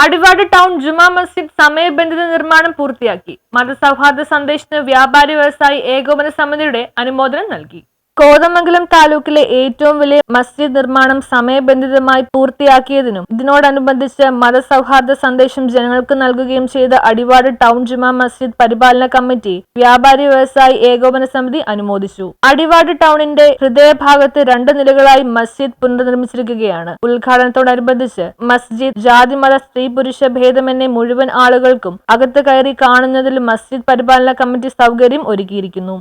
Adivad town Juma Masjid സമയബന്ധിത നിർമ്മാണം പൂർത്തിയാക്കി. മതസൗഹാർദ്ദ സന്ദേശത്തിന് വ്യാപാരി വ്യവസായി ഏകോപന സമിതിയുടെ അനുമോദനം നൽകി. കോതമംഗലം താലൂക്കിലെ ഏറ്റവും വലിയ മസ്ജിദ് നിർമ്മാണം സമയബന്ധിതമായി പൂർത്തിയാക്കിയതിനും ഇതിനോടനുബന്ധിച്ച് മതസൗഹാർദ്ദ സന്ദേശം ജനങ്ങൾക്ക് നൽകുകയും ചെയ്ത അടിവാട് ടൗൺ ജുമാ മസ്ജിദ് പരിപാലന കമ്മിറ്റി വ്യാപാരി വ്യവസായി ഏകോപന സമിതി അനുമോദിച്ചു. അടിവാട് ടൗണിന്റെ ഹൃദയഭാഗത്ത് രണ്ട് നിലകളായി മസ്ജിദ് പുനർനിർമ്മിച്ചിരിക്കുകയാണ്. ഉദ്ഘാടനത്തോടനുബന്ധിച്ച് മസ്ജിദ് ജാതിമത സ്ത്രീ പുരുഷ ഭേദമെന്നെ മുഴുവൻ ആളുകൾക്കും അകത്ത് കയറി കാണുന്നതിൽ മസ്ജിദ് പരിപാലന കമ്മിറ്റി സൗകര്യം ഒരുക്കിയിരിക്കുന്നു.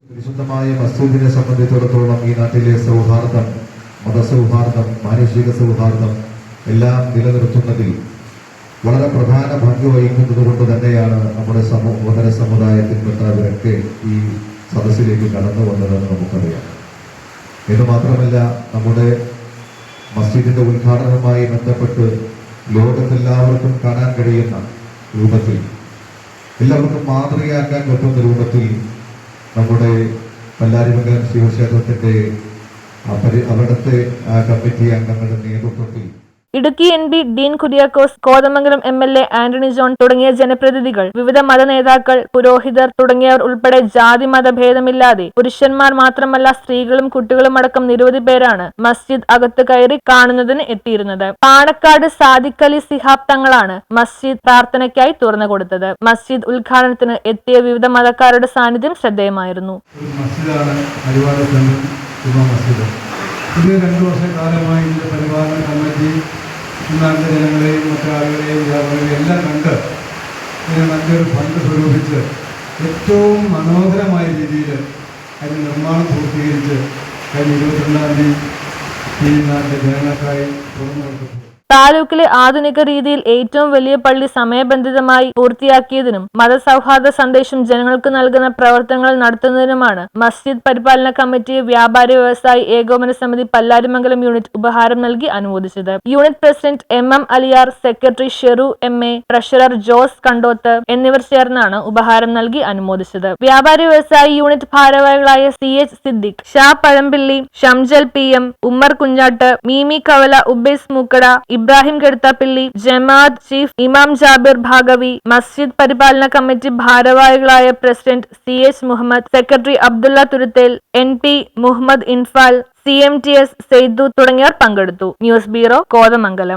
സംബന്ധിച്ചിടത്തോളം ഈ നാട്ടിലെ സൗഹാർദ്ദം മതസൗഹാർദ്ദം മാനുഷിക സൗഹാർദ്ദം എല്ലാം നിലനിർത്തുന്നതിൽ വളരെ പ്രധാന പങ്ക് വഹിക്കുന്നത് കൊണ്ട് തന്നെയാണ് നമ്മുടെ സമൂഹ സമുദായത്തിൽപ്പെട്ടവരൊക്കെ ഈ സദസ്സിലേക്ക് കടന്നു വന്നതെന്ന് നമുക്കറിയാം. എന്ന് മാത്രമല്ല നമ്മുടെ മസ്ജിദിന്റെ ഉദ്ഘാടനവുമായി ബന്ധപ്പെട്ട് ലോകത്തെല്ലാവർക്കും കാണാൻ കഴിയുന്ന രൂപത്തിൽ എല്ലാവർക്കും മാതൃകയാക്കാൻ പറ്റുന്ന രൂപത്തിൽ നമ്മുടെ പല്ലാരിമംഗലം ശിവക്ഷേത്രത്തിന്റെ ആ അവിടുത്തെ കമ്മിറ്റി അംഗങ്ങളുടെ നേതൃത്വത്തിൽ Idukki M P Dean Kuriakose Kothamangalam M L A Antony John തുടങ്ങിയ ജനപ്രതിനിധികൾ വിവിധ മത നേതാക്കൾ പുരോഹിതർ തുടങ്ങിയവർ ഉൾപ്പെടെ ജാതി മത ഭേദമില്ലാതെ പുരുഷന്മാർ മാത്രമല്ല സ്ത്രീകളും കുട്ടികളും അടക്കം നിരവധി പേരാണ് മസ്ജിദ് അകത്ത് കയറി കാണുന്നതിന് എത്തിയിരുന്നത്. പാണക്കാട് സാദിഖലി സിഹാബ് തങ്ങളാണ് മസ്ജിദ് പ്രാർത്ഥനയ്ക്കായി തുറന്നു കൊടുത്തത്. മസ്ജിദ് ഉദ്ഘാടനത്തിന് എത്തിയ വിവിധ മതക്കാരുടെ സാന്നിധ്യം ശ്രദ്ധേയമായിരുന്നു. ഇത് രണ്ട് വർഷക്കാലമായി ഇതിന്റെ പരിപാലന കമ്മിറ്റി നാട്ടിലെ ജനങ്ങളെയും മറ്റാളുകളെയും വ്യാപാരികളെയും എല്ലാം കണ്ട് ഇതിനെ നല്ലൊരു ഫണ്ട് സ്വരൂപിച്ച് ഏറ്റവും മനോഹരമായ രീതിയിൽ അതിന് നിർമ്മാണം പൂർത്തീകരിച്ച് കഴിഞ്ഞ ഇരുപത്തിരണ്ടാം തീയതി ഈ നാട്ടിലെ ജനങ്ങൾക്കായി തുറന്നു താലൂക്കിലെ ആധുനിക രീതിയിൽ ഏറ്റവും വലിയ പള്ളി സമയബന്ധിതമായി പൂർത്തിയാക്കിയതിനും മതസൗഹാർദ്ദ സന്ദേശം ജനങ്ങൾക്ക് നൽകുന്ന പ്രവർത്തനങ്ങൾ നടത്തുന്നതിനുമാണ് മസ്ജിദ് പരിപാലന കമ്മിറ്റി വ്യാപാരി വ്യവസായി ഏകോപന സമിതി പല്ലാരിമംഗലം യൂണിറ്റ് ഉപഹാരം നൽകി അനുമോദിച്ചത്. Unit president M M Aliyar secretary Sheru M A treasurer Jose Kandoth എന്നിവർ ചേർന്നാണ് ഉപഹാരം നൽകി അനുമോദിച്ചത്. വ്യാപാരി വ്യവസായി യൂണിറ്റ് ഭാരവാഹികളായ C H Siddique Shah Pazhampilly Shamjal P M Ummer Kunjattu മീമി കവല ഉബേസ് മൂക്കട ഇബ്രാഹിം കെടുത്താപ്പിള്ളി ജമാഅത്ത് ചീഫ് ഇമാം ജാബിർ ഭാഗവി മസ്ജിദ് പരിപാലന കമ്മിറ്റി ഭാരവാഹികളായ president C H Muhammad secretary Abdulla Thuruthel N P Muhammad Infal C M T S Saidu തുടങ്ങിയവർ പങ്കെടുത്തു. News bureau Kothamangalam.